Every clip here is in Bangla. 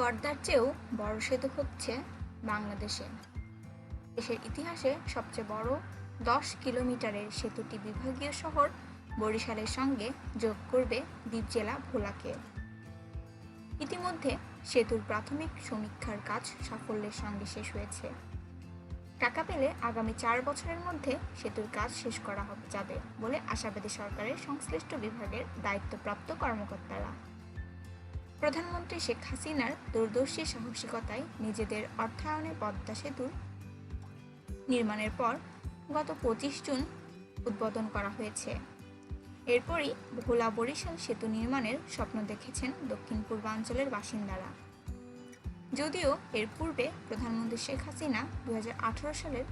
পর্দার চেয়েও বড় সেতু হচ্ছে বাংলাদেশে। দেশের ইতিহাসে সবচেয়ে বড় দশ কিলোমিটারের সেতুটি বিভাগীয় শহর বরিশালের সঙ্গে যোগ করবে দ্বীপ জেলা ভোলাকে। ইতিমধ্যে সেতুর প্রাথমিক সমীক্ষার কাজ সাফল্যের সঙ্গে শেষ হয়েছে। টাকা পেলে আগামী চার বছরের মধ্যে সেতুর কাজ শেষ করা যাবে বলে আশাবাদী সরকারের সংশ্লিষ্ট বিভাগের দায়িত্বপ্রাপ্ত কর্মকর্তারা। প্রধানমন্ত্রী শেখ হাসিনার দূরদর্শী সাহসিকতায় নিজেদের অর্থায়নে পদ্মা সেতুর নির্মাণের পর গত পঁচিশ জুন উদ্বোধন করা হয়েছে। এরপরই ভোলা বরিশাল সেতু নির্মাণের স্বপ্ন দেখেছেন দক্ষিণ পূর্বাঞ্চলের বাসিন্দারা। যদিও এর পূর্বে প্রধানমন্ত্রী শেখ হাসিনা দু হাজার আঠারো সালের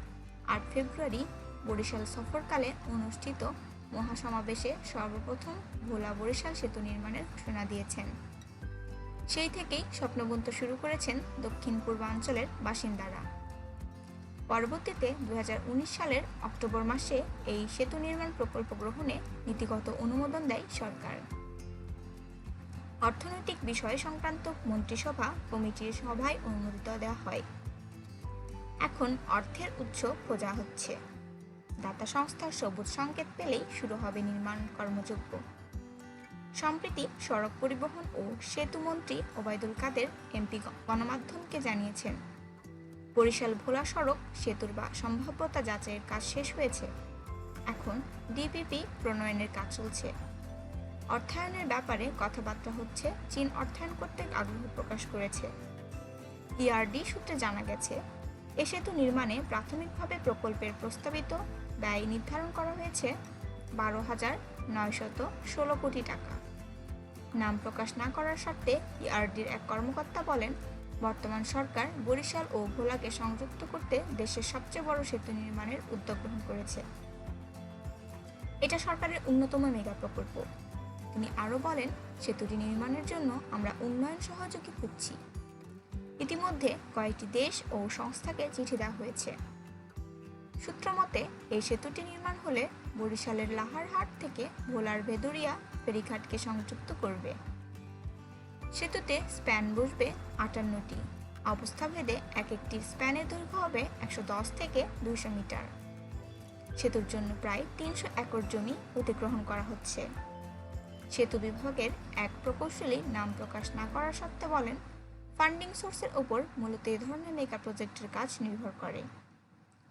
আট ফেব্রুয়ারি বরিশাল সফরকালে অনুষ্ঠিত মহাসমাবেশে সর্বপ্রথম ভোলা বরিশাল সেতু নির্মাণের ঘোষণা দিয়েছেন। সেই থেকেই স্বপ্নবন্ত শুরু করেছেন দক্ষিণ পূর্বাঞ্চলের বাসিন্দারা। পরবর্তীতে দুই হাজার উনিশ সালের অক্টোবর মাসে এই সেতু নির্মাণ প্রকল্প গ্রহণে নীতিগত অনুমোদন দেয় সরকার। অর্থনৈতিক বিষয় সংক্রান্ত মন্ত্রিসভা কমিটির সভায় অনুমোদিত দেওয়া হয়। এখন অর্থের উৎস খোঁজা হচ্ছে। দাতা সংস্থার সবুজ সংকেত পেলেই শুরু হবে নির্মাণ কর্মযোগ্য সম্প্রতি সড়ক পরিবহন ও সেতু মন্ত্রী ওবায়দুল কাদের এমপি গণমাধ্যমকে জানিয়েছেন। বরিশাল ভোলা সড়ক সেতুর বা সম্ভাব্যতা যাচাইয়ের কাজ শেষ হয়েছে। এখন ডিপিপি প্রণয়নের কাজ চলছে। অর্থায়নের ব্যাপারে কথাবার্তা হচ্ছে, চীন অর্থায়ন করতে আগ্রহ প্রকাশ করেছে। ইআরডি সূত্রে জানা গেছে, এ সেতু নির্মাণে প্রাথমিকভাবে প্রকল্পের প্রস্তাবিত ব্যয় নির্ধারণ করা হয়েছে বারো হাজার নয়শত ষোলো কোটি টাকা। নাম প্রকাশ না করার স্বার্থে ইআরডির এক কর্মকর্তা বলেন, বর্তমান সরকার বরিশাল ও ভোলাকে সংযুক্ত করতে দেশের সবচেয়ে বড় সেতু নির্মাণের উদ্যোগ গ্রহণ করেছে। এটা সরকারের অন্যতম মেগা প্রকল্প। তিনি আরও বলেন, সেতুটি নির্মাণের জন্য আমরা উন্নয়ন সহযোগী খুঁজছি। ইতিমধ্যে কয়েকটি দেশ ও সংস্থাকে চিঠি দেওয়া হয়েছে। সূত্রমতে এই সেতুটি নির্মাণ হলে বরিশালের লাহারহাট থেকে ভোলার ভেদুরিয়া ফেরিঘাটকে সংযুক্ত করবে। সেতুতে স্প্যান বসবে আটান্নটি। অবস্থাভেদে এক একটি স্প্যানের দৈর্ঘ্য হবে একশো দশ থেকে দুইশো মিটার। সেতুর জন্য প্রায় তিনশো একর জমি অধিগ্রহণ করা হচ্ছে। সেতু বিভাগের এক প্রকৌশলী নাম প্রকাশ না করার সত্ত্বে বলেন, ফান্ডিং সোর্সের ওপর মূলত এ ধরনের মেগা প্রজেক্টের কাজ নির্ভর করে।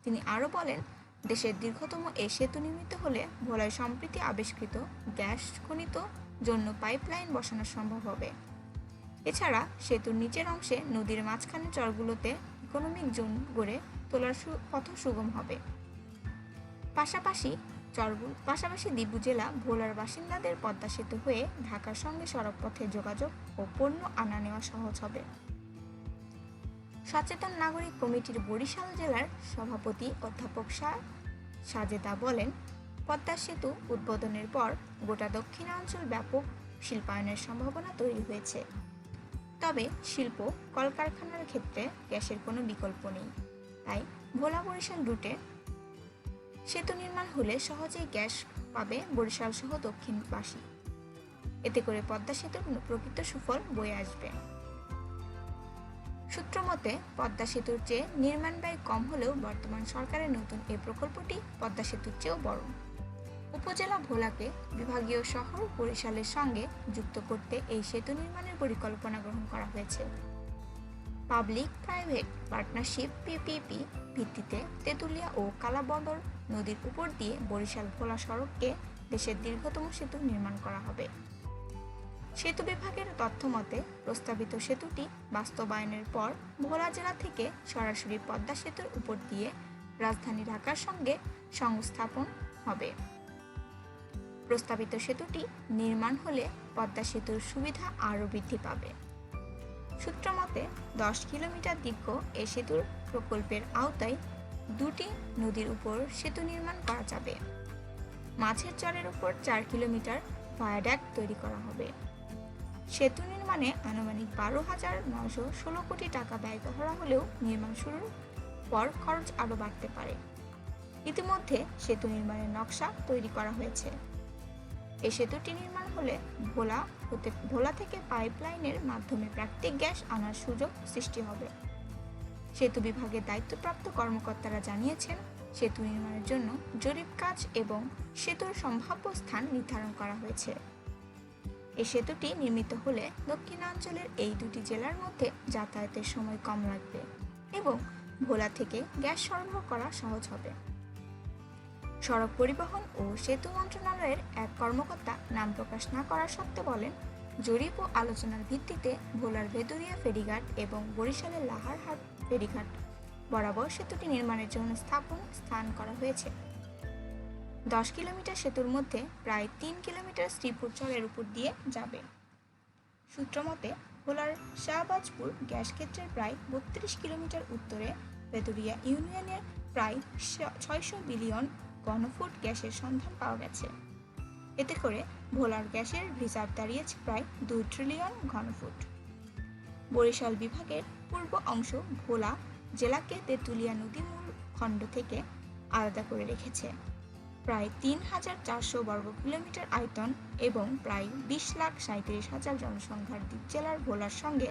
তিনি আরও বলেন দেশের দীর্ঘতম এই সেতু নির্মিত হলে ভোলায় সম্প্রতি আবিষ্কৃত, গ্যাস খনিত জন্য পাইপলাইন বসানো সম্ভব হবে। এছাড়া সেতুর নিচের অংশে নদীর মাঝখানে চরগুলোতে ইকোনমিক জোন গড়ে তোলার পথ সুগম হবে। পাশাপাশি চরগুল পাশাপাশি দিবু জেলা ভোলার বাসিন্দাদের পদ্মা সেতু হয়ে ঢাকার সঙ্গে সড়কপথে যোগাযোগ ও পণ্য আনা নেওয়া সহজ হবে। সচেতন নাগরিক কমিটির বরিশাল জেলার সভাপতি অধ্যাপক শাহ সাজেদা বলেন, পদ্মা সেতু উদ্বোধনের পর গোটা দক্ষিণাঞ্চল ব্যাপক শিল্পায়নের সম্ভাবনা তৈরি হয়েছে। তবে শিল্প, কলকারখানার ক্ষেত্রে গ্যাসের কোনো বিকল্প নেই। তাই ভোলা বরিশাল রুটে সেতু নির্মাণ হলে সহজেই গ্যাস পাবে বরিশাল সহ দক্ষিণবাসী। এতে করে পদ্মা সেতুর প্রকৃত সুফল বয়ে আসবে। সূত্রমতে পদ্মা সেতুর চেয়ে নির্মাণ ব্যয় কম হলেও বর্তমান সরকারের নতুন এই প্রকল্পটি পদ্মা সেতুর চেয়েও বড়। উপজেলা ভোলাকে বিভাগীয় শহর বরিশালের সঙ্গে যুক্ত করতে এই সেতু নির্মাণের পরিকল্পনা গ্রহণ করা হয়েছে। পাবলিক, প্রাইভেট পার্টনারশিপ, পিপিপি ভিত্তিতে তেঁতুলিয়া ও কালাবদর নদীর উপর দিয়ে বরিশাল ভোলা সড়ককে দেশের দীর্ঘতম সেতু নির্মাণ করা হবে। সেতু বিভাগের তথ্য মতে প্রস্তাবিত সেতুটি বাস্তবায়নের পর ভোলা জেলা থেকে সরাসরি পদ্মা সেতুর উপর দিয়ে রাজধানী ঢাকার সঙ্গে সংস্থাপন হবে। প্রস্তাবিত সেতুটি নির্মাণ হলে পদ্মা সেতুর সুবিধা আরও বৃদ্ধি পাবে। সূত্রমতে দশ কিলোমিটার দীর্ঘ এ সেতুর প্রকল্পের আওতায় দুটি নদীর উপর সেতু নির্মাণ করা যাবে। মাছের চরের উপর চার কিলোমিটার ভায়াডাক তৈরি করা হবে। সেতু নির্মাণে আনুমানিক বারো হাজার নশো ষোলো কোটি টাকা ব্যয় করা হলেও নির্মাণ শুরুর পর খরচ আরও বাড়তে পারে। ইতিমধ্যে সেতু নির্মাণের নকশা তৈরি করা হয়েছে। এই সেতুটি নির্মাণ হলে ভোলা হতে ভোলা থেকে পাইপলাইনের মাধ্যমে প্রাকৃতিক গ্যাস আনার সুযোগ সৃষ্টি হবে। সেতু বিভাগের দায়িত্বপ্রাপ্ত কর্মকর্তারা জানিয়েছেন, সেতু নির্মাণের জন্য জরিপ কাজ এবং সেতুর সম্ভাব্য স্থান নির্ধারণ করা হয়েছে। এই সেতুটি নির্মিত হলে দক্ষিণাঞ্চলের এই দুটি জেলার মধ্যে যাতায়াতের সময় কম লাগবে এবং ভোলা থেকে গ্যাস সরবরাহ করা সহজ হবে। সড়ক পরিবহন ও সেতু মন্ত্রণালয়ের এক কর্মকর্তা নাম প্রকাশ না করা সত্ত্বে বলেন, জরিপ ও আলোচনার ভিত্তিতে ভোলার ভেদুরিয়া ফেরিঘাট এবং বরিশালের লাহারহাট ফেরিঘাট বরাবর সেতুটি নির্মাণের জন্য স্থাপন স্থান করা হয়েছে। দশ কিলোমিটার সেতুর মধ্যে প্রায় তিন কিলোমিটার শ্রীপুর চরের উপর দিয়ে যাবে। সূত্রমতে ভোলার শাহবাজপুর গ্যাস ক্ষেত্রের প্রায় বত্রিশ কিলোমিটার উত্তরে ভেদুরিয়া ইউনিয়নের প্রায় ছয়শো বিলিয়ন ঘনফুট গ্যাসের সন্ধান পাওয়া গেছে। এতে করে ভোলার গ্যাসের রিজার্ভ দাঁড়িয়েছে প্রায় দুই ট্রিলিয়ন ঘনফুট। বরিশাল বিভাগের পূর্ব অংশ ভোলা জেলাকে তেঁতুলিয়া নদী মূল খণ্ড থেকে আলাদা করে রেখেছে। প্রায় তিন হাজার চারশো বর্গ কিলোমিটার আয়তন এবং প্রায় বিশ লাখ সাঁত্রিশ হাজার জনসংখ্যার দ্বীপ জেলার ভোলার সঙ্গে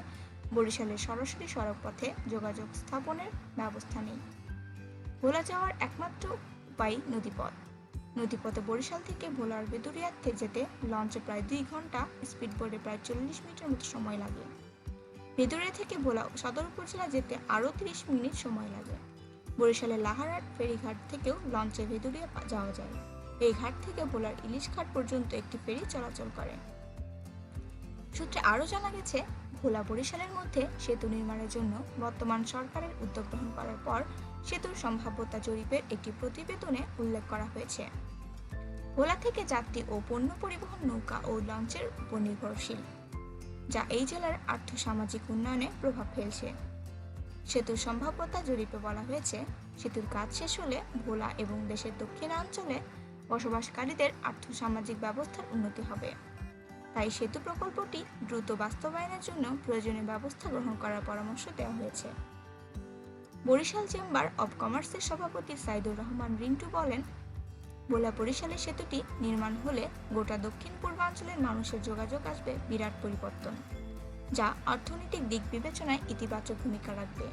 বরিশালের সরাসরি সড়ক পথে যোগাযোগ স্থাপনের ব্যবস্থা নেই। ভোলা যাওয়ার একমাত্র উপায় নদীপথ। নদীপথে বরিশাল থেকে ভোলার বেদুরিয়াতে যেতে লঞ্চে প্রায় দুই ঘণ্টা স্পিড বোর্ডে প্রায় চল্লিশ মিনিটের মতো সময় লাগে। ভেদুরিয়া থেকে ভোলা সদর উপজেলা যেতে আরও তিরিশ মিনিট সময় লাগে। বরিশালের লাহারহাট ফেরিঘাট থেকেও লঞ্চে ভেদুরিয়া যাওয়া যায়। এই ঘাট থেকে ভোলার ইলিশ ঘাট পর্যন্ত একটি ফেরি চলাচল করে। সূত্রে আরও জানা গেছে, ভোলা বরিশালের মধ্যে সেতু নির্মাণের জন্য বর্তমান সরকারের উদ্যোগ গ্রহণ করার পর সেতুর সম্ভাব্যতা জরিপের একটি প্রতিবেদনে উল্লেখ করা হয়েছে। ভোলা থেকে যাত্রী ও পণ্য পরিবহন, নৌকা ও লঞ্চের উপর নির্ভরশীল, যা এই জেলার আর্থসামাজিক উন্নয়নে প্রভাব ফেলছে। সেতুর সম্ভাব্যতা জরিপে বলা হয়েছে, সেতুর কাজ শেষ হলে ভোলা এবং দেশের দক্ষিণাঞ্চলে বসবাসকারীদের আর্থসামাজিক ব্যবস্থার উন্নতি হবে। তাই সেতু প্রকল্পটি দ্রুত বাস্তবায়নের জন্য প্রয়োজনীয় ব্যবস্থা গ্রহণ করার পরামর্শ দেওয়া হয়েছে। বরিশাল চেম্বার অব কমার্সের সভাপতি সাইদুর রহমান রিন্টু বলেন, ভোলা বরিশালের সেতুটি নির্মাণ হলে গোটা দক্ষিণ পূর্বাঞ্চলের মানুষের যোগাযোগ আসবে বিরাট পরিবর্তন। যা অর্থনৈতিক দিক বিবেচনায় ইতিবাচক ভূমিকা রাখবে।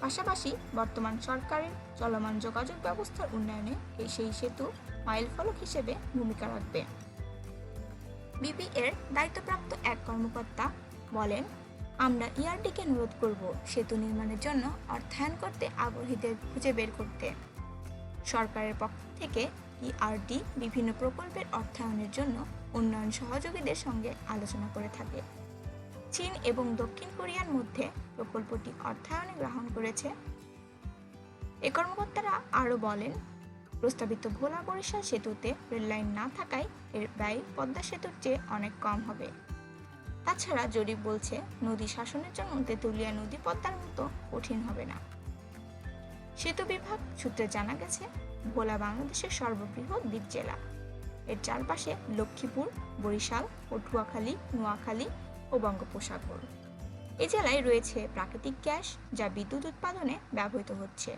পাশাপাশি বর্তমান সরকারের চলমান যোগাযোগ ব্যবস্থার উন্নয়নে এই সেই সেতু মাইল ফলক হিসেবে ভূমিকা রাখবে। বিপি এর দায়িত্বপ্রাপ্ত এক কর্মকর্তা বলেন, আমরা ইআরডিকে অনুরোধ করব সেতু নির্মাণের জন্য অর্থায়ন করতে আগ্রহীদের খুঁজে বের করতে। সরকারের পক্ষ থেকে ইআরডি বিভিন্ন প্রকল্পের অর্থায়নের জন্য উন্নয়ন সহযোগীদের সঙ্গে আলোচনা করে থাকে। চীন এবং দক্ষিণ কোরিয়ার মধ্যে প্রকল্পটি অর্থায়নে গ্রহণ করেছে। এ কর্মকর্তারা আরও বলেন, প্রস্তাবিত ভোলা বরিশাল সেতুতে রেললাইন না থাকায় এর ব্যয় পদ্মা সেতুর চেয়ে অনেক কম হবে। তাছাড়া জরিপ বলছে, নদী শাসনের জন্য তেঁতুলিয়া নদী পদ্মার মতো কঠিন হবে না। সেতু বিভাগ সূত্রে জানা গেছে, ভোলা বাংলাদেশের সর্ববৃহৎ দ্বীপ জেলা। এর চারপাশে লক্ষ্মীপুর, বরিশাল, পটুয়াখালী, নোয়াখালী ও বঙ্গোপসাগর এ জেলায় রয়েছে প্রাকৃতিক গ্যাস যা বিদ্যুৎ উৎপাদনে ব্যবহৃত হচ্ছে।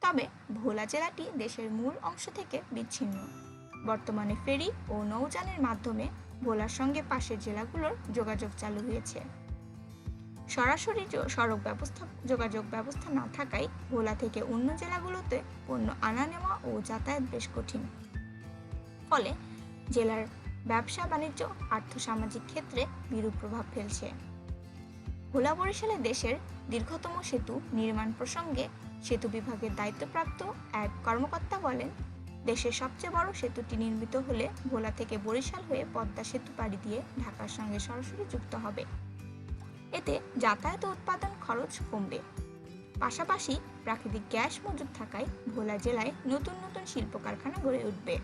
তবে ভোলা জেলাটি দেশের মূল অংশ থেকে বিচ্ছিন্ন। বর্তমানে ফেরি ও নৌযানের মাধ্যমে ভোলার সঙ্গে পাশের জেলাগুলোর যোগাযোগ চালু হয়েছে। সরাসরি সড়ক ব্যবস্থা যোগাযোগ ব্যবস্থা না থাকায় ভোলা থেকে অন্য জেলাগুলোতে পণ্য আনা নেওয়া ও যাতায়াত বেশ কঠিন। ফলে জেলার ব্যবসা বাণিজ্য, আর্থসামাজিক ক্ষেত্রে বিরূপ প্রভাব ফেলছে। ভোলা বরিশালে দেশের দীর্ঘতম সেতু নির্মাণ প্রসঙ্গে সেতু বিভাগের দায়িত্বপ্রাপ্ত এক কর্মকর্তা বলেন, দেশের সবচেয়ে বড় সেতুটি নির্মিত হলে ভোলা থেকে বরিশাল হয়ে পদ্মা সেতু পাড়ি দিয়ে ঢাকার সঙ্গে সরাসরি যুক্ত হবে। এতে যাতায়াত উৎপাদন খরচ কমবে। পাশাপাশি প্রাকৃতিক গ্যাস মজুদ থাকায় ভোলা জেলায় নতুন নতুন শিল্প কারখানা গড়ে উঠবে।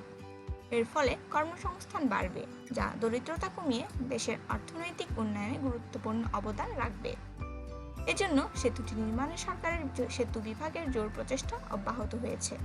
এর ফলে কর্মসংস্থান বাড়বে, যা দরিদ্রতা কমিয়ে দেশের অর্থনৈতিক উন্নয়নে গুরুত্বপূর্ণ অবদান রাখবে। এজন্য সেতুটি নির্মাণে সরকারের সেতু বিভাগের জোর প্রচেষ্টা অব্যাহত হয়েছে।